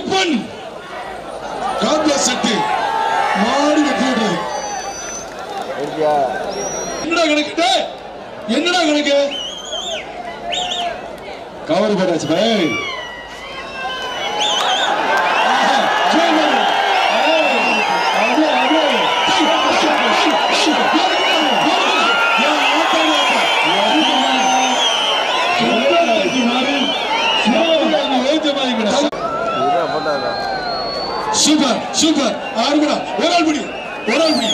கருப்பன் காட்லா செட்டி மாடு வெற்றி என்னடா கணக்கு? என்னடா கணக்கு? கவர் போட்டாச்சு பாய் சூப்பர் ஆறுபடா ஒரு ஆள் பிடி ஒரு ஆள் பிடி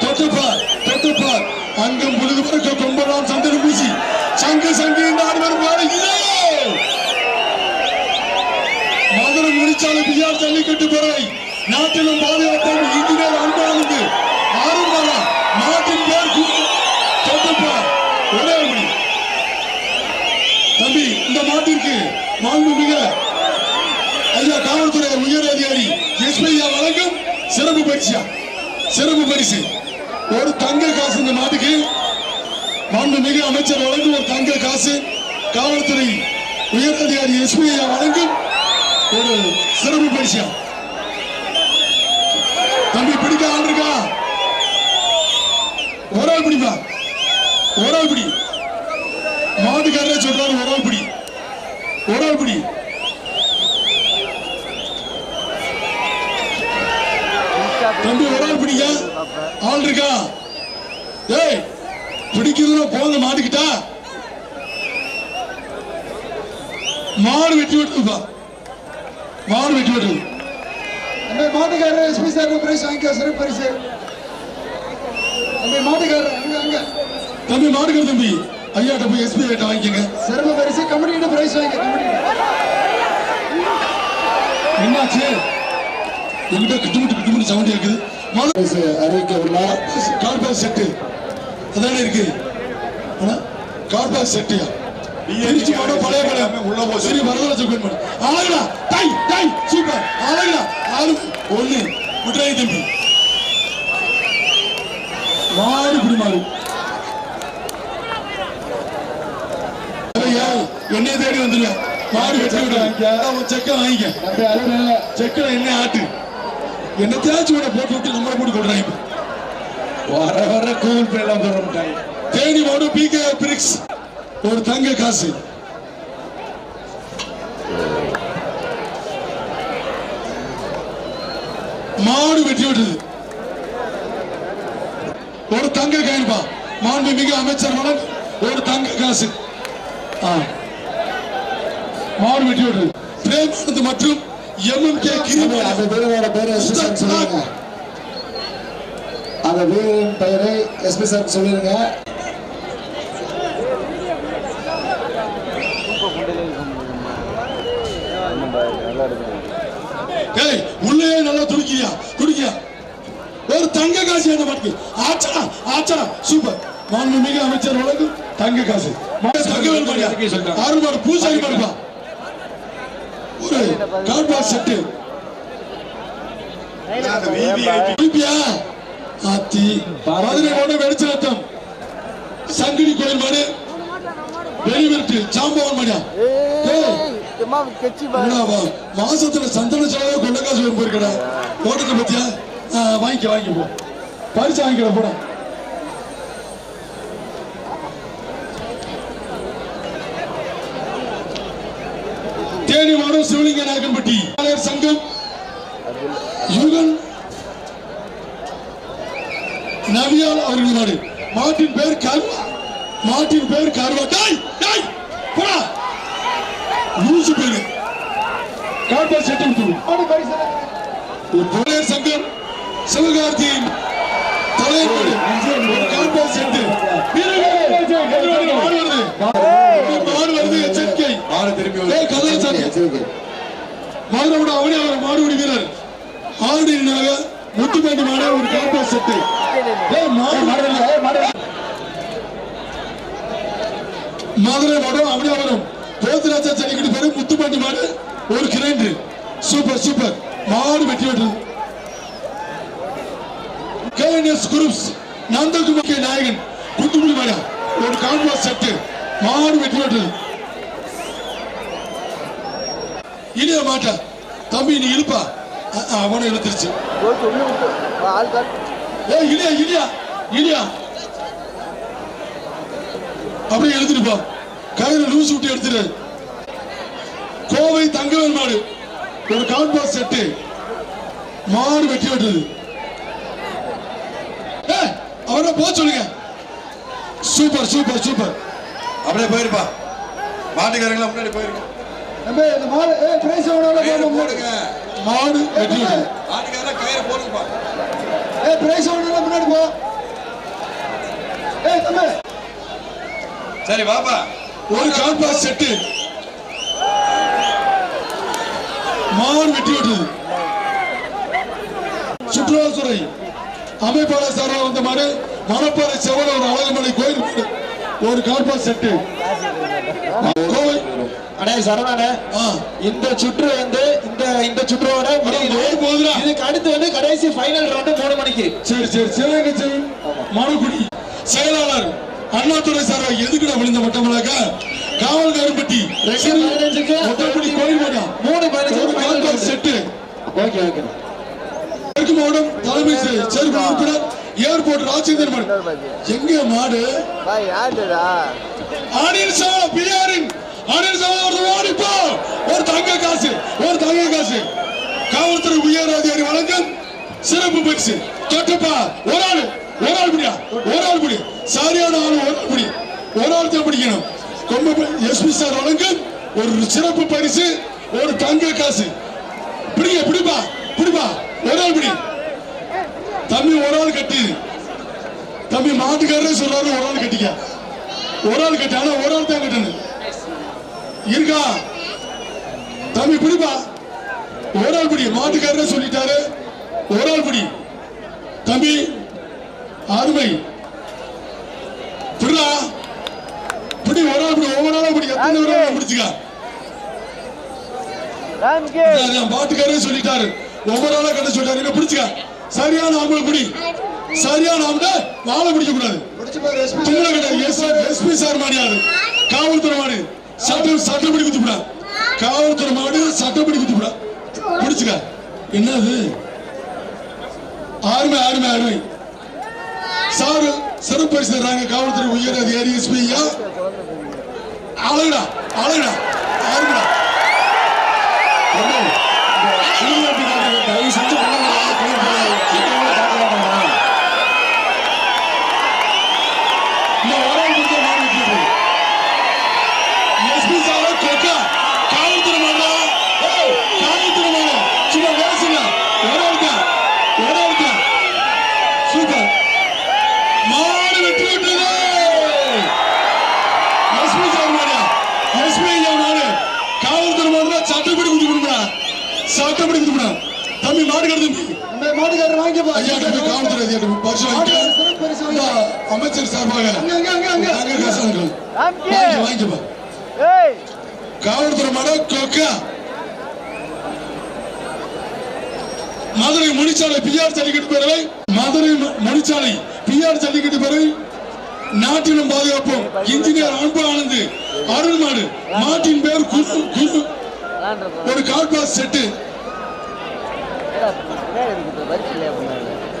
தொட்டுப்பார் தொட்டுப்பார் அங்கம் பொழுது பிறக்க கொம்பலாம் சந்தன பூசி. சங்கு சங்கு இந்த ஆடுவர் மதுரை முடிச்சால பிஆர் ஜல்லிக்கட்டு பிறவை நாட்டிலும் பாதுகாப்போம். இன்ஜினியர் அன்பானது ஆறுமடா நாட்டின் பேர் கு- தொட்டுப்பார் ஒரே ஆள் தம்பி இந்த மாட்டிற்கு மாண்புமிக ஐயா காவல்துறை உயர் அதிகாரி எஸ்பி ஐயா சிறப்பு பரிசா. சிறப்பு பரிசு. ஒரு தங்க காசு இந்த நாட்டுக்கு. மாண்புமிகு அமைச்சர் வழங்கும் ஒரு தங்க காசு. காவல்துறை உயர் அதிகாரி எஸ்பிஐ வழங்கும் ஒரு சிறப்பு பரிசா தம்பி பிடிக்க ஆள் இருக்கா ஒரு ஆள் பிடிப்பா ஒரு ஆள் பிடி மாட்டுக்காரரே சொல்றாரு ஒரு ஆள் பிடி ஒரு ஆள் பிடி தம்பி ஒரு ஆள் பிடிங்க ஆள் இருக்கா ஏய் பிடிக்கிறதுல போங்க மாட்டுக்கிட்டா மாடு வெட்டி விட்டுருப்பா மாடு வெட்டி விட்டுரு அந்த மாட்டுக்காரர் எஸ்பி சார் பிரைஸ் வாங்கிக்க சிறப்பு பரிசு. அந்த மாட்டுக்காரர் அங்க அங்க. தம்பி மாடுக்கிற தம்பி. ஐயாட்ட போய் எஸ்பி கிட்ட வாங்கிக்கங்க. சிறப்பு பரிசு கமிட்டிகிட்ட பிரைஸ் வாங்கிக்க கமிட்டி என்னாச்சு? என்கிட்ட கிட்டுமுட்டு கிட்டுமுட்டு சவுண்ட் இருக்குது. மாடு அறிவிக்க உள்ளார் கார்பாஸ் செட்டு அதானே இருக்கு. ஆனா, கார்பாஸ் செட்டியா திருச்சி மாவட்டம் பழைய பழைய உள்ள போ சரி வரதராஜ கோயில் அழகுடா டை டை சூப்பர் அழகுடா ஆறு ஒண்ணு. தம்பி. மாடு ஐயா, என்னைய தேடி வெட்டி விடுறேன் செக்க வாங்கிக்க. செக்கில் என்ன ஆட்டு? என்னத்தையாச்சும் உன போட்டு விட்டு நம்மளை போட்டு கொள்றாங்க வர வர கூகுள் பே எல்லாம் போட மாட்டாங்க. தேனி மாவட்டம் பிகே பிரிக்ஸ். ஒரு தங்க காசு. மாடு வெட்டி விட்டது. தங்க காயின்பா மாண்புமிகு அமைச்சர் ஒரு தங்க காசு. ஆ. மாடு வெட்டி விட்டது பிரேமானந்த் மற்றும் எம்எம்கே கிரிமணி அந்த வீரரோட பேரை எஸ்பி சார் சொல்லுங்க அந்த வீரரின் பெயரை எஸ்பி சார் சொல்லிருங்க ஏய் உள்ளே நல்லா துடிக்கியா துடிக்கியா ஒரு தங்க காசு என்ன ஆச்சடா ஆச்சடா சூப்பர். மாண்புமிகு அமைச்சர் வழங்கும் தங்க காசு. தங்கவேல் மாடியா ஆறு மாடு பூசாரி மாடுப்பா ஒரு கார்பாஸ் செட்டு. ஆத்தி. மதுரை மாடு வெடிச்ச ரத்தம். சங்கிலி கோயில் மாடு. வெளிவிட்டு ஜாம்பவன் மாடியா? மாசத்துல சந்தன செலவு கொண்ட காசு வரும் போயிருக்கடா. ஓட்டத்தை பத்தியா? வாங்கிக்க போ. பரிசு வாங்கிக்கல போட தேனி வரும் சிவலிங்க நாயக்கன்பட்டி சங்கம் யுகன் நவியால் அவர்கள் மாட்டின் பேர் கருவா. மாட்டின் பேர் கருவா. டாய் டாய் போடா. லூசு பேரு. கார்பஸ் செட்டு விட்டு சங்கம் சிவகார்த்தியின் தலைவர் மாடு மாடு அவனே அவர் மாடுபிடி வீரர் ஆடினாக முத்துப்பேண்டி ஒரு செட்டு மதுரை வரும் போத்திராஜா செடிக்கிட்டு பேரு மாடு ஒரு கிரைண்டர். Super super. மாடு வெற்றி பெற்றது. கேஎன்எஸ் குரூப்ஸ் நந்தகுமார் நாயகன் குத்துப்புடி வர ஒரு கான்வாஸ் செட்டு மாடு வெட்டி விட்டுறது இனிய மாட்டா தம்பி நீ இழுப்பா அவனை இழுத்துருச்சு ஏ இல்லையா இல்லையா இலியா அப்படியே எடுத்துட்டு போ. கையில லூஸ் விட்டு எடுத்துரு. கோவை தங்கவேல் மாடு ஒரு கான்பாஸ் செட்டு மாடு வெட்டி விட்டது அவரை போக சொல்லுங்க. Super super super. அப்படியே போயிருப்பா. மாட்டுக்காரங்களா முன்னாடி போயிருங்க. தம்பி இந்த மாடு பிரைஸ் எவ்வளவு போடுங்க போடுங்க. மாடு வெட்டி விட்டது மாட்டுக்காரங்களா கயிறு போடுங்கப்பா. ஏய் பிரைஸ் எவ்வளவு முன்னாடி போ. ஏய் தம்பி. சரி வாப்பா. ஒரு கால்பாஸ் செட்டு. மாடு வெட்டி விட்டது சுற்றுலாத்துறை. அமைப்பாளர் சார்பாக வந்த மாடு மணப்பாறை செவல ஒரு அழகுமலை கோயில் ஒரு கால்பாஸ் செட்டு. அண்ணே சரவணே இந்த சுற்று வந்து இந்த இந்த சுற்றோட முடியுது. இதுக்கு அடுத்து வந்து கடைசி ஃபைனல் ரவுண்டு மூணு மணிக்கு. சரி சரி. சிவகங்கை செவன் மானக்குடி செயலாளர் அண்ணாதுரை சார் எதுக்குடா விழுந்த மட்டமலாக்க காவல் கருப்பட்டி. ரெண்டு பதினஞ்சுக்கு கோயில் மூணு பதினஞ்சு செட்டு. Okay okay. தெற்கு மாவட்டம் தலைமை செ- செயற்குழு உறுப்பினர் ஏர்போர்ட் ராஜேந்திரன் மாடு? எங்க மாடு ஆனியன் சாவா பிஆரின் ஆனியன் சாவா ஒரு ஓடிப்போ. ஒரு தங்க காசு ஒரு தங்க காசு. காவல்துறை உயர் அதிகாரி வழங்கும் சிறப்பு பரிசு. தொட்டப்பா. ஒரு ஆள் ஒரு ஆள் பிடியா? ஒரு ஆள் பிடி. சரியான ஆள் ஒரு ஆள் பிடி. ஒரு ஆள் தான் பிடிக்கணும். கொம்ப எஸ்பி சார் வழங்கும் ஒரு சிறப்பு பரிசு ஒரு தங்க காசு. பிடிங்க பிடிப்பா பிடிப்பா. ஒரு ஆள் பிடி தம்பி ஒரு ஆள் கட்டி. தம்பி மாட்டுக்காரரே சொல்றாரு ஒரு ஆள் கட்டிக்க. ஒரு ஆள் கட்டு ஆனா ஒரு ஆள் தான் கட்டணும். இருக்கா? தம்பி பிடிப்பா? ஒரு ஆள் பிடி. மாட்டுக்காரரே சொல்லிட்டாரு. ஒரு ஆள் பிடி. தம்பி அருமை. பிடிடா பிடி ஒரு ஆள் பிடி ஒவ்வொரு ஆளா பிடி. எத்தனை ஒரு ஆள் பிடிச்சுக்க அதான் பாட்டுக்காரரே சொல்லிட்டாரு. ஒவ்வொரு ஆளா கண்டு சொல்லிட்டாரு. என்ன பிடிச்சுக்க. சரியான ஆம்பளை குடி. சரியான ஆம்பளை வாழை பிடிக்க கூடாது முடிச்சு பாரு எஸ்பி தும்முல கடை எஸ் எஸ்பி சார் மாடியாது காவல்துறை மாடு. சட்டம் சட்டப்படி குத்துப்படா. காவல்துறை மாடு சட்டப்படி குத்துப்படா. பிடிச்சுக்க. என்னது? ஆர்மை ஆர்மை ஆர்மை. சாரு சிறப்பு பரிசு தர்றாங்க காவல்துறை உயர் அதிகாரி எஸ்பி ஐயா. அழகுடா அழகுடா. ஆறுமைடா தயவு செஞ்சு சார் சட்டப்படி குத்தி சட்டப்படி குத்தி அமைச்சர் சார்பாக காவல்துறை மதுரை முனிச்சாலை பிஆர் ஜல்லிக்கட்டு பேரவை மதுரை மு- முனிச்சாலை பிஆர் ஜல்லிக்கட்டு பேரவை நாட்டிலும் பாதுகாப்போம். இன்ஜினியர் அன்பு ஆனந்த் அருள் மாடு மாட்டின் பேர் குரு குரு ஒரு கால்பாஸ் செட்டு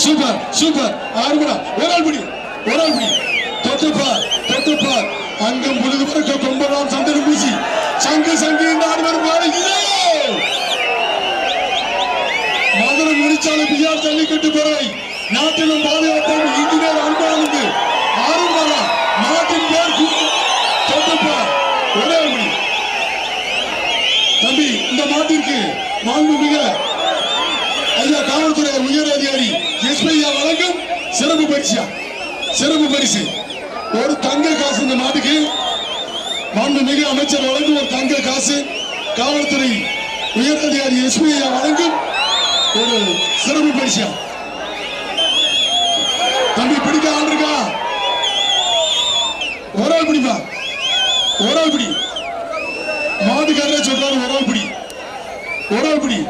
சூப்பர் சூப்பர். ஆறுமடா ஒரு ஆள் பிடி ஒரு ஆள் பிடி தொட்டுப்பார் தொட்டுப்பார் அங்கம் புழுது பிறக்க கொம்பனாம் சந்தனம் பூசி சங்கு சங்கு இந்த ஆடுவர் போல தொழிற்சாலை பிஜார் ஜல்லிக்கட்டு துறை நாட்டிலும் பாதுகாப்போம் இன்ஜினியர் அன்பானது ஆறுமடா நாட்டின் பேர் ஒரே தம்பி இந்த மாட்டிற்கு மாண்புமிக ஐயா காவல்துறை உயர் அதிகாரி எஸ்பிஐயா வழங்கும் சிறப்பு பரிசா. சிறப்பு பரிசு. ஒரு தங்க காசு இந்த நாட்டுக்கு மாண்புமிகு அமைச்சர் வழங்கும் ஒரு தங்க காசு. காவல்துறை உயர் அதிகாரி எஸ்பிஐயா வழங்கும் ஒரு சிறப்பு பரிசு. தம்பி பிடிக்க ஆள் இருக்கா ஒரு ஆள் பிடிப்பா? ஒரு ஆள் பிடி. மாட்டுக்காரரே சொல்றாரு ஒரு ஆள் பிடி. ஒரு ஆள் பிடி.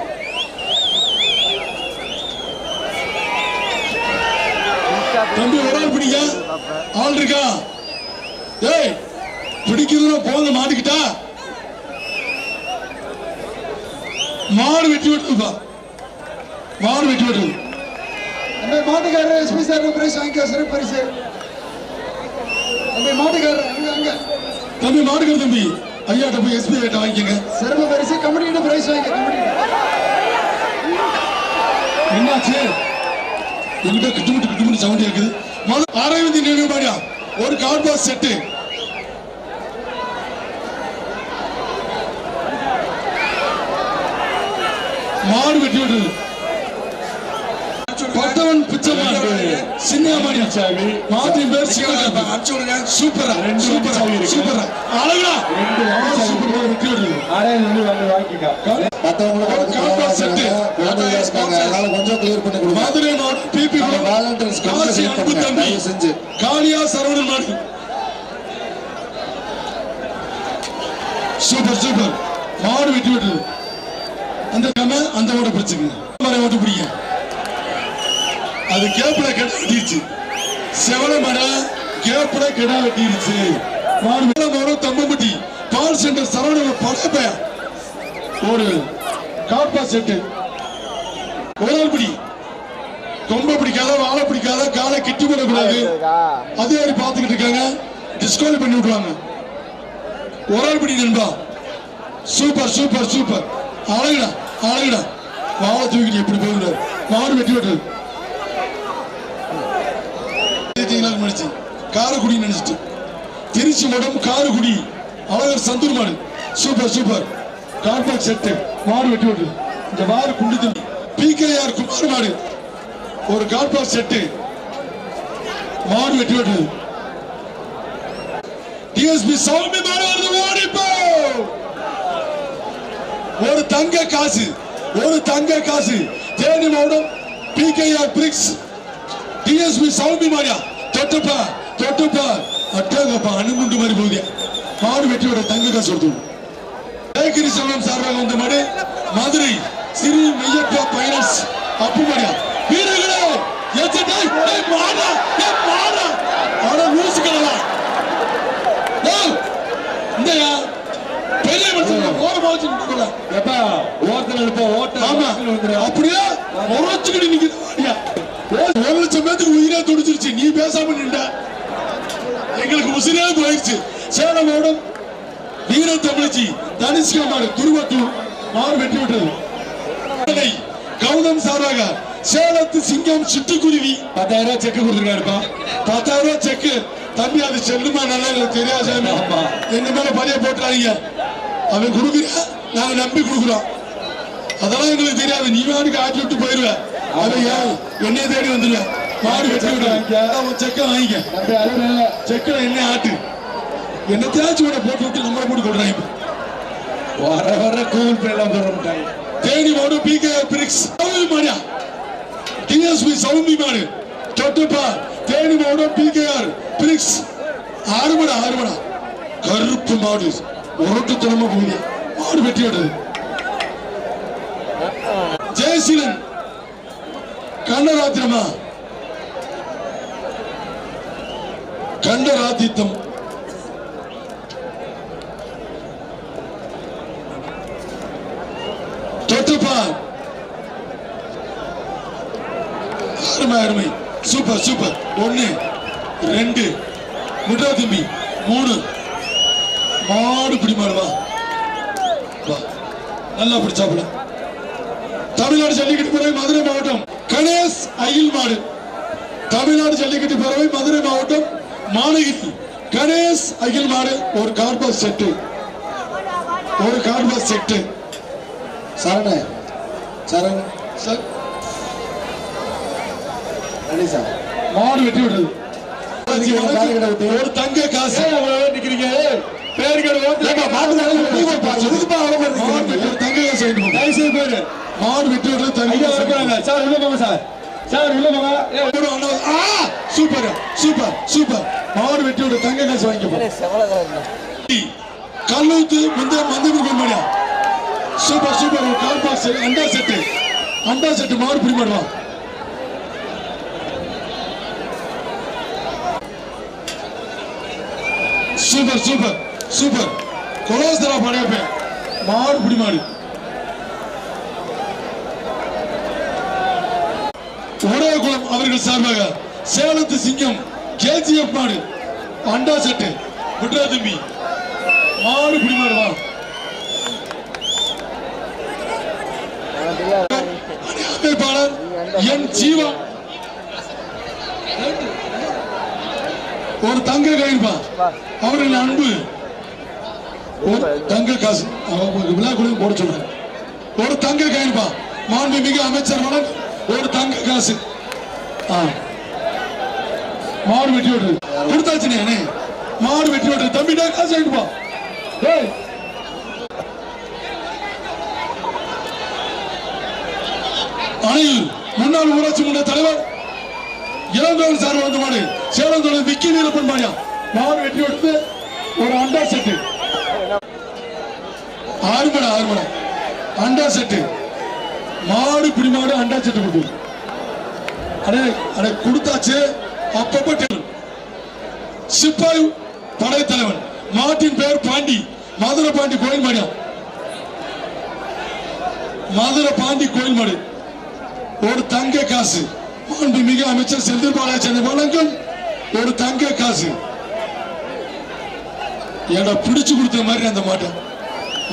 தம்பி ஒரு ஆள் ஆள் இருக்கா? ஏய் பிடிக்கிறதுல போங்க மாட்டுக்கிட்டா? மாடு வெட்டி விட்டுருப்பா. விட்டுரு தம்பி மாட்டுக்காரர் எஸ்பி சார் பிரைஸ் வாங்கிக்கோ சிறப்பு பரிசு. தம்பி மாட்டுக்காரர் அங்க அங்க. தம்பி மாடுக்கிற தம்பி. ஐயாட்ட போய் எஸ்பி கிட்ட வாங்கிக்கங்க. சிறப்பு பரிசு கமிட்டிகிட்ட பிரைஸ் வாங்கிக்க கமிட்டி என்னாச்சு? எங்கிட்ட கிட்டுமுட்டு கிட்டுமுட்டு சவுண்ட் இருக்குது முதல் அரவிந்த் நினைவு ஒரு கார்பாஸ் செட்டு மாடு வெட்டி விடுறது சின்னமாடி மாட்டின் பேர் சிவகாந்தி அனுப்பிச்சு விடுங்க. சூப்பரா சூப்பரா சூப்பரா. அழகா. சூப்பரா வெட்டி விடுறது ஆறாயிரம் வந்து வந்து வாங்கிக்கா. மத்தவங்களுக்கு காம்பா இருக்காங்க. அதனால கொஞ்சம் clear பண்ணி கொடுங்க. மதுரை மாவட்டம் பிபி கொஞ்சம் காசி அன்பு. தம்பி. தயவு செஞ்சு. காளியா சரவணன் மாடு. Super super. மாடு வெட்டி விட்டுது அந்த கம அந்த ஓட பிடிச்சுங்க ஓட்டு பிடிங்க. அது கேப்பில கிடை வெட்டிருச்சு. செவல மரம் கேப்பில கெடா வெட்டிருச்சு. மரம் தம்பம்பட்டி பால் சென்டர் சரவண படைப்ப ஒரு காப்பா செட்டு ஒரு ஆள் பிடி கொம்ப பிடிக்காத வாழை பிடிக்காத காலை கிட்டி போடக்கூடாது. அதே மாதிரி பார்த்துக்கிட்டு இருக்காங்க. டிஸ்கவுண்ட் பண்ணி விடுவாங்க ஒரு ஆள் பிடி நண்பா. Super super super. அழகுடா அழகுடா. வாழை தூக்கிட்டு எப்படி போகிறாரு மாடு வெட்டி விட்டுறது நினைச்சிட்டு திருச்சி மடம் காரகுடி அழகர் சந்தூர் மாடு சூப்பர் சூப்பர். கான்டாக்ட் செட்டு மாடு வெட்டி விட்டு. இந்த வாரு குண்டு தம்பி பிகேஆர் குமார் மாடு. ஒரு கார்பாஸ் செட்டு. மாடு வெட்டி விட்டு. டிஎஸ்பி சௌமி மாடு ஓடிப்போ ஒரு தங்க காசு ஒரு தங்க காசு. தேனி மாவட்டம் பிகேஆர் பிரிக்ஸ். டிஎஸ்பி சௌமி மாடியா தொட்டுப்பா. தொட்டுப்பா அட்டாங்கப்பா அணுகுண்டு மாதிரி போகுதியா மாடு விட தங்க காசு கொடுத்து பேக்கரி செல்வம் சார்பாக வந்த மாடு. மதுரை ஸ்ரீ மெய்யப்பா பைனான்ஸ் அப்பு மாடியா வீரர்களே மாடா மாடா லூசுகளா ஏய் இந்தயா பெரிய மனுஷன் ஓர மாச்சு நிக்கல எப்பா ஓட்டல் எடுப்பா ஓட்டல் ஆமா. அப்படியே முறைச்சுக்கிட்டு நிக்குது. ஒரு லட்சம் பேத்துக்கு உயிரே துடிச்சிருச்சு. நீ பேசாம நின்ற. எங்களுக்கு உசிரே போயிடுச்சு. சேலம் மாவட்டம் வீர தமிழச்சி தனிஷ்கா மாடு துருவத்தூர் மாடு வெட்டி விட்டது. கௌதம் சாராக சேலத்து சிங்கம் சிட்டுக்குருவி. பத்தாயிரம் ரூபாய் செக் கொடுத்துருக்காருப்பா. பத்தாயிரம் ரூபாய் செக்கு தம்பி அது செல்லுமா நல்லா எனக்கு தெரியாது. எங்க மேல பதிய போட்டுறாங்க அவன் கொடுக்குறா நாங்க நம்பி கொடுக்குறோம். அதெல்லாம் எங்களுக்கு தெரியாது. நீ வாடிக்கு ஆட்டி விட்டு போயிருவ. அவன் என்னைய தேடி வந்துருவேன் மாடு செக்க வாங்கிக்க. செக்கில் என்ன ஆட்டு? என்னத்தையாச்சும் உன போட்டு விட்டு நம்மளை போட்டு கொடுறாங்க வர வர கூல் பேலாம் போட மாட்டாங்க தேனி மாடு பிகே பிரிக்ஸ் சௌமி மாடியா டிஎஸ்பி சௌமி மாடு. தொட்டுப்பா. தேனி மாடு பிகேஆர் பிரிக்ஸ் ஆறுமடா ஆறுமடா. கருப்பு மாடு. உரட்டுத்தனமா போகுது மாடு வெட்டி விடுது ஜெயசீலன். கண்டராத்திரமா கண்டராதித்தம். தொட்டுப்பா அருமை அருமை. Super super. ஒன்னு ரெண்டு முட்டா தம்பி மூணு. மாடு பிடி வா. வா. நல்லா பிடிச்சாப்புல தமிழ்நாடு ஜல்லிக்கட்டு பறவை மதுரை மாவட்டம். கணேஷ் அயில் மாடு தமிழ்நாடு ஜல்லிக்கட்டு பறவை மதுரை மாவட்டம் மாநகிரி கணேஷ் அகில் மாடு ஒரு கார்பாஸ் செட்டு ஒரு கார்பாஸ் செட்டு சரண. சரண். Sir sir. மாடு வெட்டி விடுறது ஒரு தங்க காசு. நிக்கிறீங்க? தங்க காசு மாடு வெட்டி விடுறது தங்க சார் போங்க சார். சார் உள்ள போங்க. ஏ, ஒரு அண்ணா, ஆ, சூப்பர் சூப்பர் சூப்பர் மாடு வெட்டி விட தங்க காசு வாங்கிக்க. போ. கல்லூத்து முந்த மந்தபுரி மாடியா சூப்பர் சூப்பர் கால் பாஸ் அண்டா செட்டு அண்டா செட்டு மாடு பிடி பண்ணுவான் சூப்பர் சூப்பர் சூப்பர் கொலோசரா படையப்பேன். மாடு பிடி உடையகுளம் அவர்கள் சார்பாக சேலத்து சிங்கம் கேஜிஎஃப் மாடு அண்டா செட்டு விட்ரா தம்பி மாடு பிடி வா அமைப்பாளர் என் ஜீவா. ஒரு தங்க கழிப்பா அவர்கள் அன்பு. தங்க காசு. விழா கூட போட சொல்றேன் ஒரு தங்க மாண்டு மிக அமைச்சர் மலன் ஒரு தங்க காசு. மாடு வெட்டி ஓட்டு. கொடுத்தாச்சுனே அண்ணே. மாடு வெட்டி விட்டுரு தம்பிடா காசு வாங்கிட்டு போ. அணில் முன்னாள் ஊராட்சி மன்ற தலைவர். இளங்கோவன் சார் வந்து மாடு. சேலம் விக்கி நீலப்பன் பாயா மாடு வெட்டி ஓட்டு. ஒரு அண்டா செட்டு. ஆறு மணி ஆறு மணி அண்டா செட்டு. மாடு பிடிமாடு அண்டா செட்டு அடே அடே கொடுத்தாச்சு. அப்பப்ப டெல். சிப்பாய் படைத்தலைவன். மாட்டின் பெயர் பாண்டி. மதுரை பாண்டி கோயில் மாடியா? மதுரை பாண்டி கோயில் மாடு. ஒரு தங்க காசு. மாண்புமிகு அமைச்சர் செந்தில் பாலாஜி வழங்கும் ஒரு தங்க காசு. ஏடா பிடிச்சு கொடுத்த மாதிரி அந்த மாட்டை?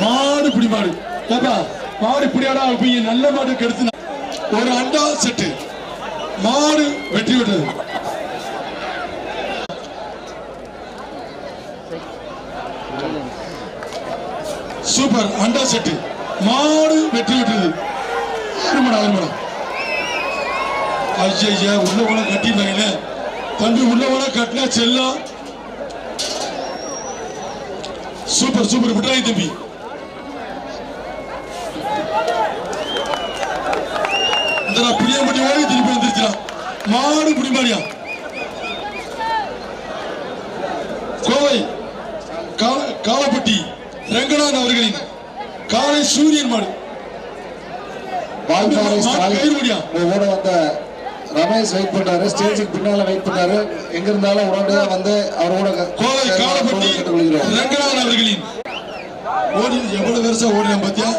மாடு பிடி மாடு ஏப்பா மாடு பிடியாடா அப்படி நல்ல மாடு கெடுத்து ஒரு அண்டா செட்டு. மாடு வெற்றி விட்டது. சூப்பர் அண்டா செட்டு. மாடு வெற்றி விட்டது. அருமடா அருமடா. ஐயா ஐயா உள்ள கூட கட்டிருந்தாங்க தம்பி உள்ள கூட கட்டினா செல்லம் சூப்பர் சூப்பர் விட்டுறாங்க தம்பி. இந்த புளியம்பட்டி ஓடி திருப்பி வந்துருச்சான் மாடு புடிமாடியா கோவை கால- காலப்பட்டி ரங்கநாத் அவர்களின் காலை சூரியன் மாடு. கூட வந்த ரமேஷ் வெயிட் பண்றாரு ஸ்டேஜுக்கு பின்னால வெயிட் பண்றாரு. எங்க இருந்தாலும் உடனடியா வந்து அவரோட கோவை காலப்பட்டி ரங்கநாதன் அவர்களின். ஓடி எவ்வளவு வருஷம் ஓடினான் பாத்தியா?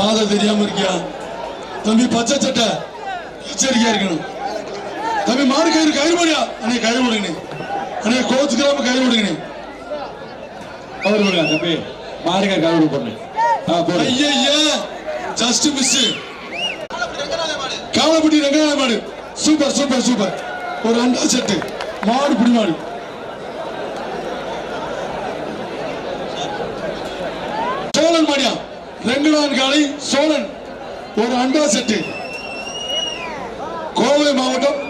பாதை தெரியாம இருக்கியா? தம்பி பச்சை சட்டை. எச்சரிக்கையா இருக்கணும். தம்பி மாடு கயிறு கயிறு போடியா அண்ணே கயிறு போடுங்கண்ணே அண்ணே கோச்சுக்கிறாம கயிறு போடுங்கண்ணே அவர் விடுங்க தம்பி. மாடுக கவுரு பண்ணு ஆ போடு. ஐயா ஜஸ்ட் மிஸ் காவலப்பட்டி ரங்கநாத மாடு. Super super super. ஒரு அண்டா செட்டு. மாடு பிடி மாடு சோழன் ரெங்கடான் காளி காலை சோழன். ஒரு அண்டா செட்டு. கோவை மாவட்டம்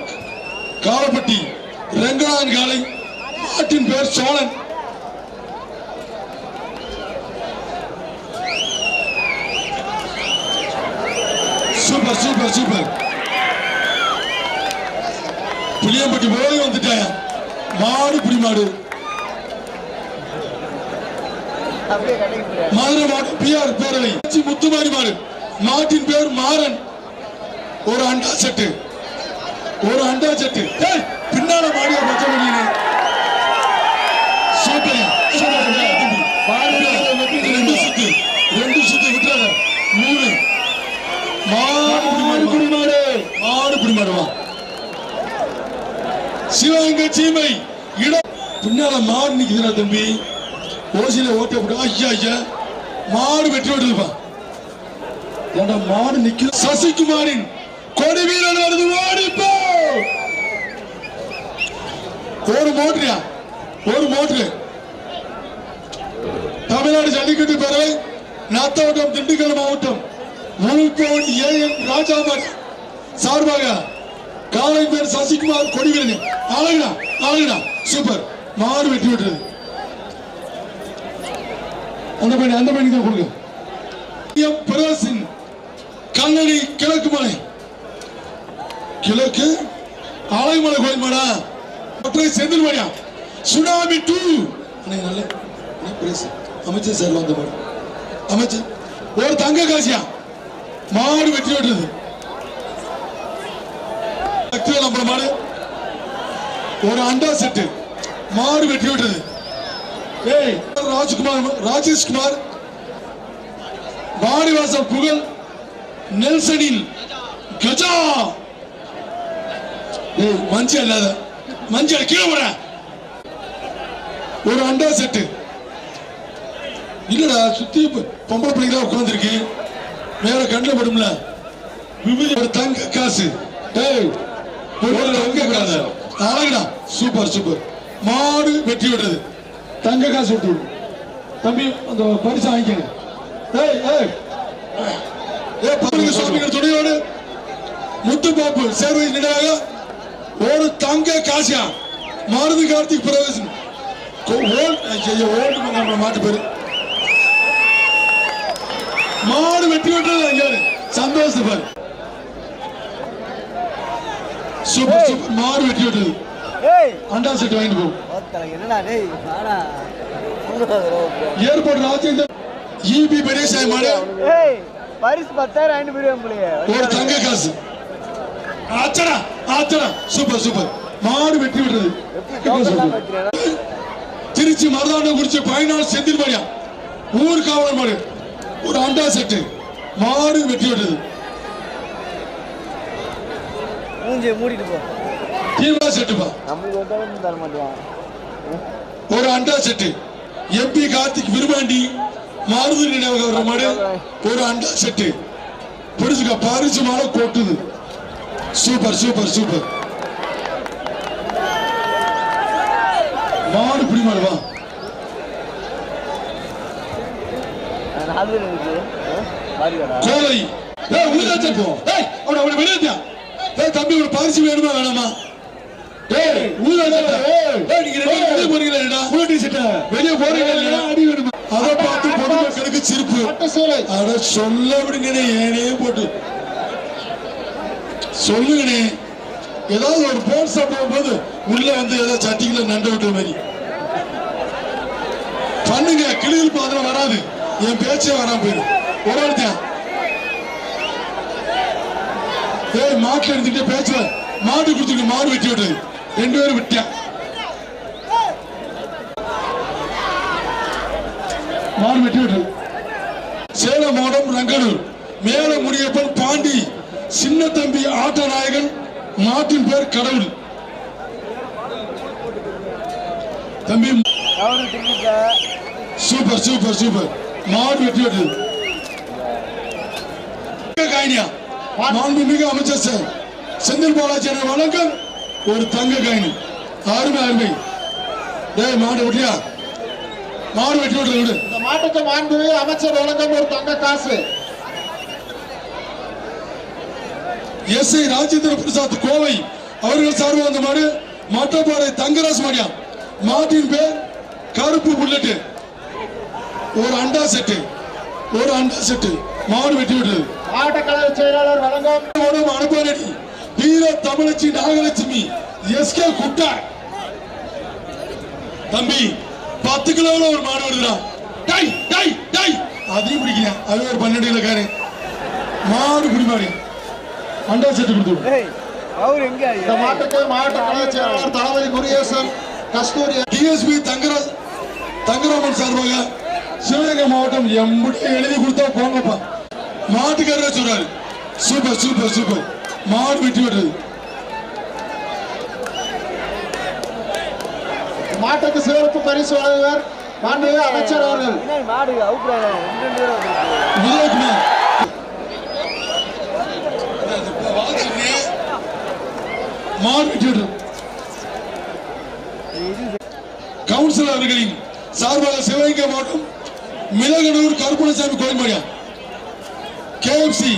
காலப்பட்டி ரெங்கடான் காலை மாட்டின் பேர் Cholan. Super super super. Puliyampatti போய் வந்துட்டேன் மாடு புடி மாடு மதுரை மாடு பிஆர் பேரவை சி. முத்துமாரி மாடு மாட்டின் பேர் மாறன். ஒரு அண்டா செட்டு. ஒரு அண்டா செட்டு. பின்னால மாடியா பச்சை மணியனே சூப்பர். ரெண்டு சுத்து. ரெண்டு சுத்து விட்டுறாத. மூணு. மாடு புடி மாடு மாடு புடி மாடுவா சிவகங்கை சீமை. இடம். பின்னால மாடு நிக்குதுடா தம்பி. ஓசியில ஓட்ட போட்டு ஐயா ஐயா. மாடு வெற்றி விட்டுருப்பா ஏண்டா மாடு நிக்கிற சசிகுமாரின் கொடி வீரன் வருது ஓடிப்போ! ஒரு மோட்டரியா ஒரு மோட்டரு தமிழ்நாடு ஜல்லிக்கட்டு பேரவை நத்தவட்டம் திண்டுக்கல் மாவட்டம் முழுக்கோன் ஏ என் ராஜாமன். சார்பாக காலை பேர் சசிகுமார் கொடிவீரன் அழகுடா அழகுடா. சூப்பர். மாடு வெட்டி விட்டுறது அந்த பையன் அந்த பையனுக்கு கொடுங்க. எம். பிரகாசின் கிழக்கு மலை. கிழக்கு ஆலைமலை கோயில் மாடா. ஒற்றை செந்தில் மலையா? Tsunami two. நல்ல பிரைஸ் அமைச்சர் சார் வந்த மாதிரி. அமைச்சர் ஒரு தங்க காசியா? மாடு வெற்றி விட்டுறது சக்திவேல் நம்பர் மாடு. ஒரு அண்டா செட்டு. மாடு வெற்றி விட்டது ஏய் ராஜ்குமார் ராஜேஷ்குமார் வாடிவாசல் புகழ் நெல்சனில் கஜா. மஞ்சள் இல்லாத மஞ்சள் கீழே போட. ஒரு அண்டா செட்டு இல்லடா சுத்தி பொம்பளை பிள்ளைங்களா உட்கார்ந்துருக்கு. மேல கண்ணில் படும்ல. விபதி ஒரு தங்க காசு. ஒரு தங்க காசு. அழகுடா. Super super. மாடு வெற்றி விடுறது. தங்க காசு விட்டு விடு. தம்பி அந்த பரிசு வாங்கிக்கங்க. ஏய் ஏய். ஏ பத்திரிகை சுவாமிகள் துணையோடு. முத்துப்பாப்பு சேர்வை நினைவாக ஒரு தங்க காசியா? மாருதி கார்த்திக் நம்ம மாட்டு பேரு. மாடு வெற்றி விட்டது சந்தோஷம் பாரு. Super super. மாடு வெற்றி விட்டது ஏய். அண்டா செட் வாங்கிட்டு போ. என்னடா டேய் ஏர்போர்ட் ராஜேந்தர் ஈபி பெரியசாமி மாடு. ஏய் பரிசு பத்தாயிரம் ஐந்து போயிருவேன் போலியே ஒரு தங்க காசு. ஆச்சடா ஆச்சடா சூப்பர் சூப்பர். மாடு வெற்றி விட்டது திருச்சி மருதாண்டம் குறிச்சி பயனாள் செந்தில் மாடியா ஊர் காவலர் மாடு. ஒரு அண்டா செட்டு. மாடு வெற்றி விட்டது மூஞ்சியை மூடிட்டு போ. தீவிர செட்டுப்பா. நம்மளுக்கு ஒரு அண்டா செட்டு. எம்பி கார்த்திக் விரும்பாண்டி மாருதி நினைவாக வர்ற மாதிரி ஒரு அண்டா செட்டு. பிடிச்சுக்க பரிசு மாலை கொட்டுது சூப்பர் சூப்பர் சூப்பர். மாடு பிடி மாடு வா. கோலை ஏய் உள்ள போ ஏய் அவன அவன வெளியேத்தியா ஏய் தம்பி ஒரு பரிசு வேணுமா வேணாமா? வெளிய போறீங்களா அடி வேணுமா அத பார்த்து பொதுமக்களுக்கு சிரிப்பு. அட சொல்ல விடுங்கனே ஏனே போட்டு. சொல்லுங்கனே ஏதாவது ஒரு போன் சாப்பிடும் போது உள்ள வந்து ஏதோ சட்டிக்குள்ள நண்டு விட்ட மாதிரி. பண்ணுங்க கிளியில் பாத்திரம் வராது. என் பேச்சே வராம போயிடும் ஒரு ஒருத்தன் ஏய் மாட்டுல இருந்துட்டு பேச்சு மாடு கொடுத்துட்டு மாடு வெட்டி விட்டது ரெண்டு பேரும் விட்டியா மாடு வெட்டி சேலம் மாவட்டம் ரங்கனூர். மேல முடியப்பன் பாண்டி. சின்ன தம்பி ஆட்ட நாயகன். மாட்டின் பேர் கடவுள். தம்பி சூப்பர் சூப்பர் சூப்பர். மாடு வெட்டி விட்டது காயினியா. மாண்புமிகு அமைச்சர் சார். செந்தில் பாலாஜி வணக்கம். ஒரு தங்க காயினி அருமை அருமை. டேய் மாடு வெட்டியா மாடு வெட்டி விட்டு விடு. இந்த மாட்டுக்கு மாண்புமிகு அமைச்சர் வழங்கும் ஒரு தங்க காசு. எஸ் ஐ ராஜேந்திர பிரசாத் கோவை அவர்கள் சார்பில் வந்த மாடு மட்டப்பாறை தங்கராஜ் மாடியா? மாட்டின் பேர் கருப்பு புல்லட்டு. ஒரு அண்டா செட்டு. ஒரு அண்டா செட்டு. மாடு வெட்டி விட்டது. மாவட்ட கழக செயலாளர் வழங்கும் அனுபவனடி வீர தமிழச்சி நாகலட்சுமி எஸ்கே குட்டா தம்பி பத்து கிலோல ஒரு மாடு வருதுடா. டை டை டை அதையும் பிடிக்கிறேன் அது ஒரு பன்னெண்டு மாடு பிடி மாடு அண்டா செட்டு கொடுத்து அவர் எங்க இந்த மாட்டுக்கு மாவட்ட கழக செயலாளர் தளபதி முருகேசன் கஸ்தூரி டிஎஸ்பி தங்கராஜ் தங்கராமன் சார்பாக சிவகங்கை மாவட்டம் எம்படி எழுதி கொடுத்தா போங்கப்பா. மாட்டுக்காரர் சொல்றாரு. Super super super. மாடு வெட்டி விடுறது. மாட்டுக்கு சிறப்பு பரிசு வழங்குவர் மாண்புமிகு அமைச்சர் அவர்கள். என்ன மாடு அவுக்குறாங்க ரெண்டு கவுன்சிலர் அவர்களின் சார்பாக சிவகங்கை மாவட்டம் மிளகனூர் கருப்பணசாமி கோயில் கோயில்மணியா கேஎஃப்சி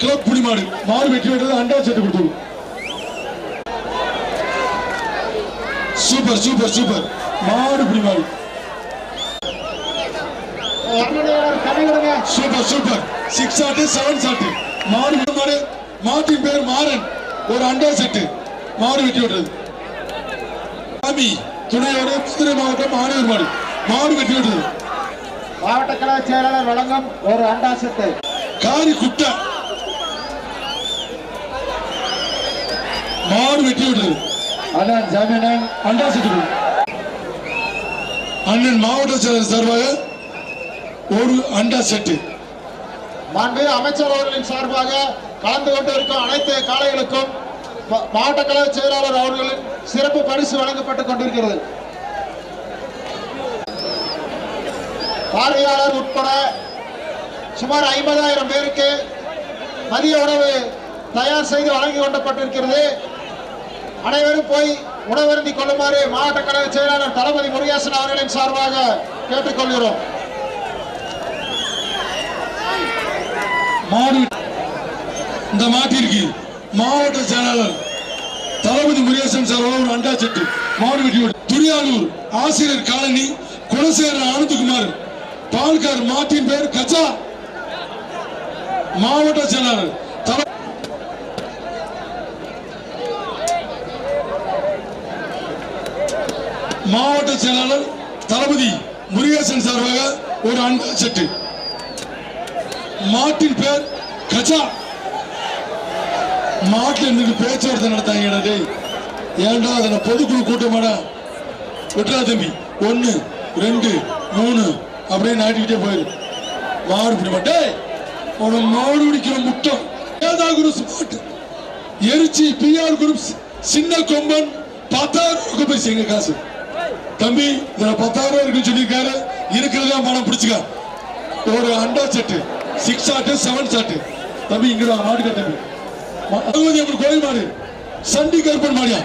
கிளப் புடிமாடு மாடு வெட்டி விட்டது அண்டா செட்டு கொடுத்து சூப்பர் சூப்பர் சூப்பர். மாடு கனிவிடுங்க super super. Six shot seven shot மாடு மாடு மாட்டின் பேர் மாறன். ஒரு அண்டா செட்டு மாடு வெட்டி விடுறது சாமி துணையோடு மதுரை மாவட்டம் ஆணையூர் மாடு. மாடு வெட்டி விடுறது மாவட்ட செயலாளர் வழங்கும் ஒரு அண்டா செட்டு காரி குட்டை. மாடு வெட்டி விடுறது அண்ணன் ஜாமீனன் அண்டா செட்டு அண்ணன் மாவட்ட செயலர் சார்பாக ஒரு அண்டா செட்டு. மாண்பு அமைச்சர் அவர்களின் சார்பாக கலந்து கொண்டிருக்கும் அனைத்து காளைகளுக்கும் மா- மாவட்ட கழக செயலாளர் அவர்களின் சிறப்பு பரிசு வழங்கப்பட்டுக் கொண்டிருக்கிறது. பார்வையாளர் உட்பட சுமார் ஐம்பதாயிரம் பேருக்கு மதிய உணவு தயார் செய்து வழங்கி கொண்டப்பட்டிருக்கிறது. அனைவரும் போய் உணவருந்தி கொள்ளுமாறு மாவட்ட கழக செயலாளர் தளபதி முருகேசன் அவர்களின் சார்பாக கேட்டுக்கொள்கிறோம். மாடு இந்த மாட்டிற்கு மாவட்ட செயலாளர் தளபதி முருகேசன் சார்பாக ஒரு அண்டா செட்டு மாடு வெட்டி துரியானூர் ஆசிரியர் காலனி குலசேகர அனந்தகுமார் பால்கார் மாட்டின் பேர் கச்சா. மாவட்ட செயலாளர் மாவட்ட செயலாளர் தளபதி முருகேசன் சார்பாக ஒரு அன்பு செட்டு. மாட்டின் பேர் கஜா. மாட்டுல இன்னைக்கு பேச்சுவார்த்தை நடத்தாங்க டேய் ஏன்டா அதனை பொதுக்குழு கூட்டமாடா? விட்டுறா தம்பி. ஒன்னு ரெண்டு மூணு. அப்படியே நாட்டிக்கிட்டே போயிரு. மாடு பிடி மாட்டே. உன மாடு பிடிக்கிற முட்டம் ஏதா குரூப் மாட்டு. எரிச்சி பிஆர் குரூப் சின்ன கொம்பன் பத்தாயிரம் ரூபாய் போய் எங்க காசு. தம்பி இதுல பத்தாயிரம் ரூபாய் இருக்குன்னு சொல்லியிருக்காரு. இருக்கிறதா பணம் பிடிச்சுக்க. ஒரு அண்டா set six shot seven shot தம்பி இங்க வா, மாடுக்க தம்பி. மா- பகவதி கோயில் மாடு. சண்டி கருப்பன் மாடியா?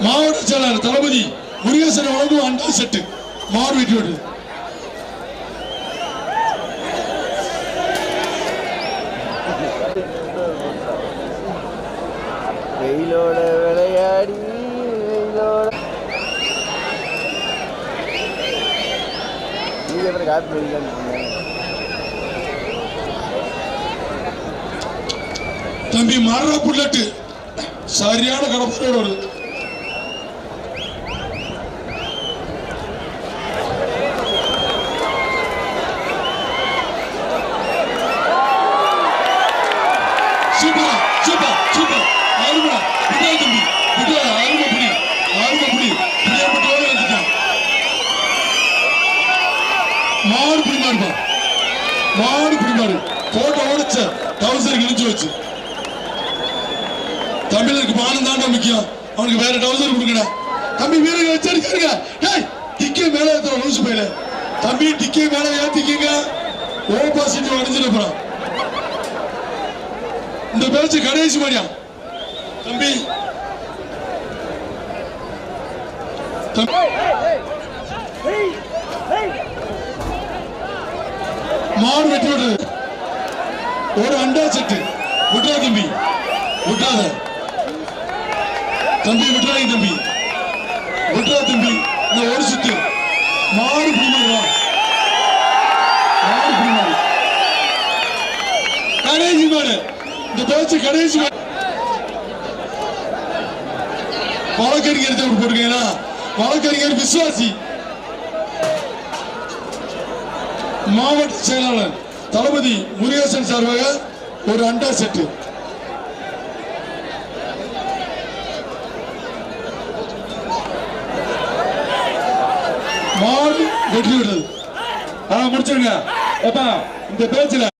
மாவட்ட செயலாளர் தளபதி முருகேசன் வழங்கும் அண்டா செட்டு மாறு வீட்டு நீங்க எப்படி தம்பி மாறுற புல்லட்டு. சரியான கடப்பாடு வருது சூப்பர் சூப்பர் சூப்பர் அருமை விட்டா தம்பி விட்டா அருமை புடி அருமை புடி புடியா புடியோட வந்துட்டான் மாடு புடி மாடுப்பா மாடு புடி மாடு போட்ட ஓடிச்ச டவுசர் கிழிச்சு வச்சு தமிழருக்கு மானம் தாண்டா முக்கியம் அவனுக்கு வேற டவுசர் கொடுங்கடா தம்பி வீரங்க வச்சிருக்காருங்க டேய் டிக்கே மேல ஏத்துற லூசு பையல தம்பி டிக்கே மேல ஏத்திக்கீங்க ஓபாசிட்டி அடைஞ்சிட போறான் இந்த பேச்சு கடைசி மணியா தம்பி தம்பி. மாடு வெட்டி விடுறது ஒரு அண்டா செட்டு. விட்டுறா தம்பி. விட்டுறாத தம்பி விட்டுறாங்க தம்பி. விட்டுறா தம்பி. இந்த ஒரு சுத்து. மாடு பிடிமாடுவா மாடு பிடிமாடு கடைசி மாடு. இந்த பேச்சு கடைசி மாடு. வழக்கறிஞர் தேவை போட்டுக்கீங்களா வழக்கறிஞர் விசுவாசி மாவட்ட செயலாளர் தளபதி முருகேசன் சார்பாக ஒரு அண்டா செட்டு. மாடு வெற்றி விடுறது ஆ முடிச்சிருங்க. இந்த பேச்சுல